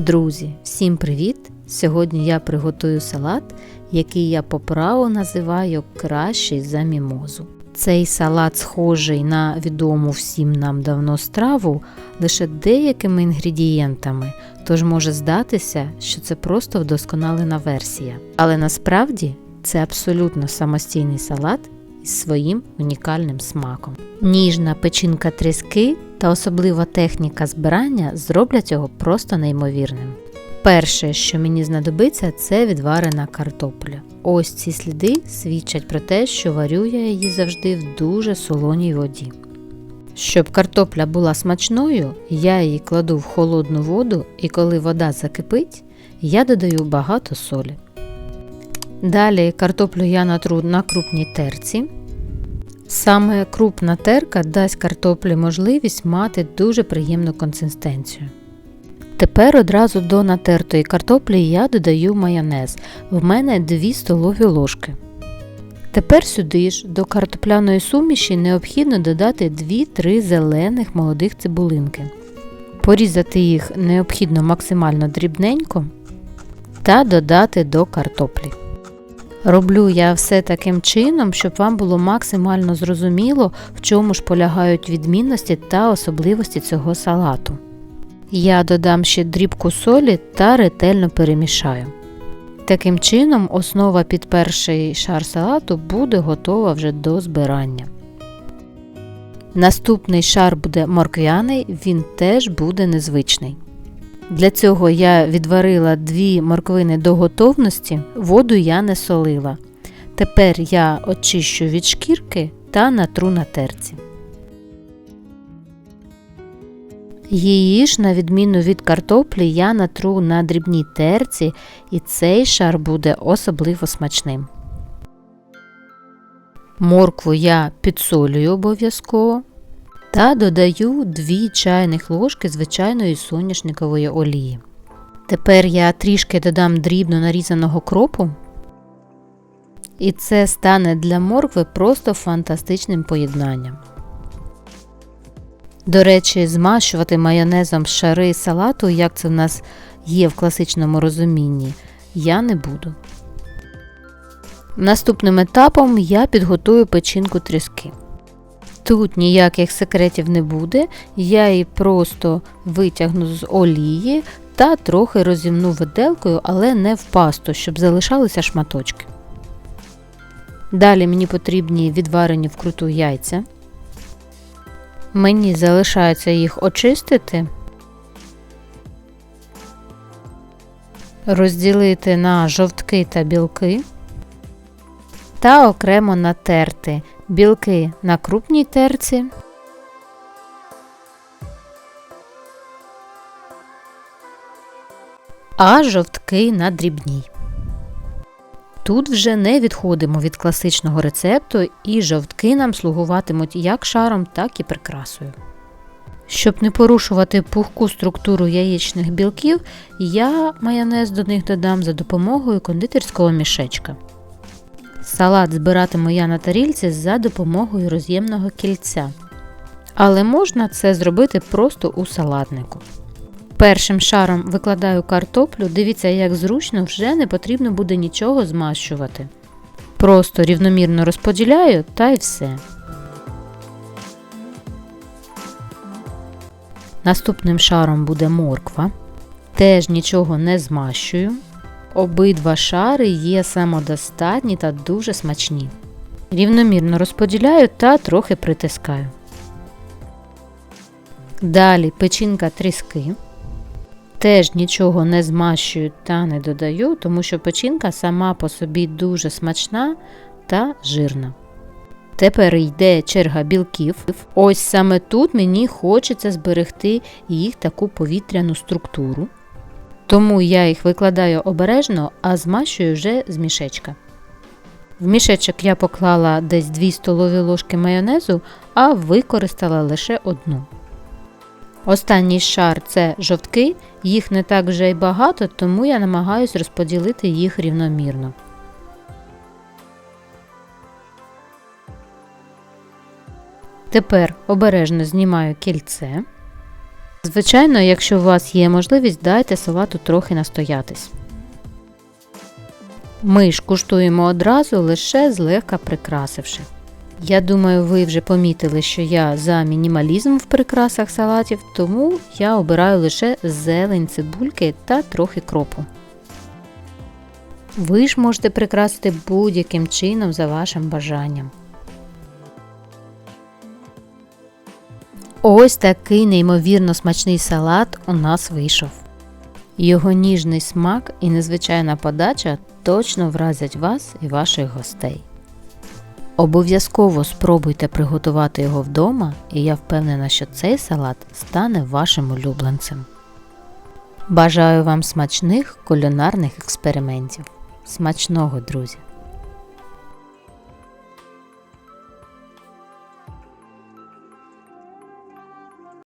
Друзі, всім привіт! Сьогодні я приготую салат, який я по праву називаю кращий за мімозу. Цей салат схожий на відому всім нам давно страву лише деякими інгредієнтами, тож може здатися, що це просто вдосконалена версія. Але насправді це абсолютно самостійний салат із своїм унікальним смаком. Ніжна печінка тріски та особлива техніка збирання зроблять його просто неймовірним. Перше, що мені знадобиться, це відварена картопля. Ось ці сліди свідчать про те, що варю я її завжди в дуже солоній воді. Щоб картопля була смачною, я її кладу в холодну воду і коли вода закипить, я додаю багато солі. Далі картоплю я натру на крупній терці. Саме крупна терка дасть картоплі можливість мати дуже приємну консистенцію. Тепер одразу до натертої картоплі я додаю майонез. В мене 2 столові ложки. Тепер сюди ж до картопляної суміші необхідно додати 2-3 зелених молодих цибулинки. Порізати їх необхідно максимально дрібненько та додати до картоплі. Роблю я все таким чином, щоб вам було максимально зрозуміло, в чому ж полягають відмінності та особливості цього салату. Я додам ще дрібку солі та ретельно перемішаю. Таким чином, основа під перший шар салату буде готова вже до збирання. Наступний шар буде морквяний, він теж буде незвичний. Для цього я відварила дві морквини до готовності, воду я не солила. Тепер я очищу від шкірки та натру на терці. Її ж, на відміну від картоплі, я натру на дрібній терці, і цей шар буде особливо смачним. Моркву я підсолюю обов'язково та додаю 2 чайних ложки звичайної соняшникової олії. Тепер я трішки додам дрібно нарізаного кропу, і це стане для моркви просто фантастичним поєднанням. До речі, змащувати майонезом шари салату, як це в нас є в класичному розумінні, я не буду. Наступним етапом я підготую печінку тріски. Тут ніяких секретів не буде, я її просто витягну з олії та трохи розімну виделкою, але не в пасту, щоб залишалися шматочки. Далі мені потрібні відварені вкруту яйця. Мені залишається їх очистити, розділити на жовтки та білки та окремо натерти білки на крупній терці, а жовтки на дрібній. Тут вже не відходимо від класичного рецепту, і жовтки нам слугуватимуть як шаром, так і прикрасою. Щоб не порушувати пухку структуру яєчних білків, я майонез до них додам за допомогою кондитерського мішечка. Салат збиратиму я на тарільці за допомогою роз'ємного кільця. Але можна це зробити просто у салатнику. Першим шаром викладаю картоплю, дивіться, як зручно вже не потрібно буде нічого змащувати. Просто рівномірно розподіляю та й все. Наступним шаром буде морква. Теж нічого не змащую. Обидва шари є самодостатні та дуже смачні. Рівномірно розподіляю та трохи притискаю. Далі печінка тріски. Теж нічого не змащую та не додаю, тому що печінка сама по собі дуже смачна та жирна. Тепер йде черга білків. Ось саме тут мені хочеться зберегти їх таку повітряну структуру. Тому я їх викладаю обережно, а змащую вже з мішечка. В мішечок я поклала десь 2 столові ложки майонезу, а використала лише одну. Останній шар це жовтки, їх не так вже й багато, тому я намагаюсь розподілити їх рівномірно. Тепер обережно знімаю кільце. Звичайно, якщо у вас є можливість, дайте салату трохи настоятись. Ми ж куштуємо одразу, лише злегка прикрасивши. Я думаю, ви вже помітили, що я за мінімалізм в прикрасах салатів, тому я обираю лише зелень цибульки та трохи кропу. Ви ж можете прикрасити будь-яким чином за вашим бажанням. Ось такий неймовірно смачний салат у нас вийшов. Його ніжний смак і незвичайна подача точно вразять вас і ваших гостей. Обов'язково спробуйте приготувати його вдома, і я впевнена, що цей салат стане вашим улюбленцем. Бажаю вам смачних кулінарних експериментів. Смачного, друзі!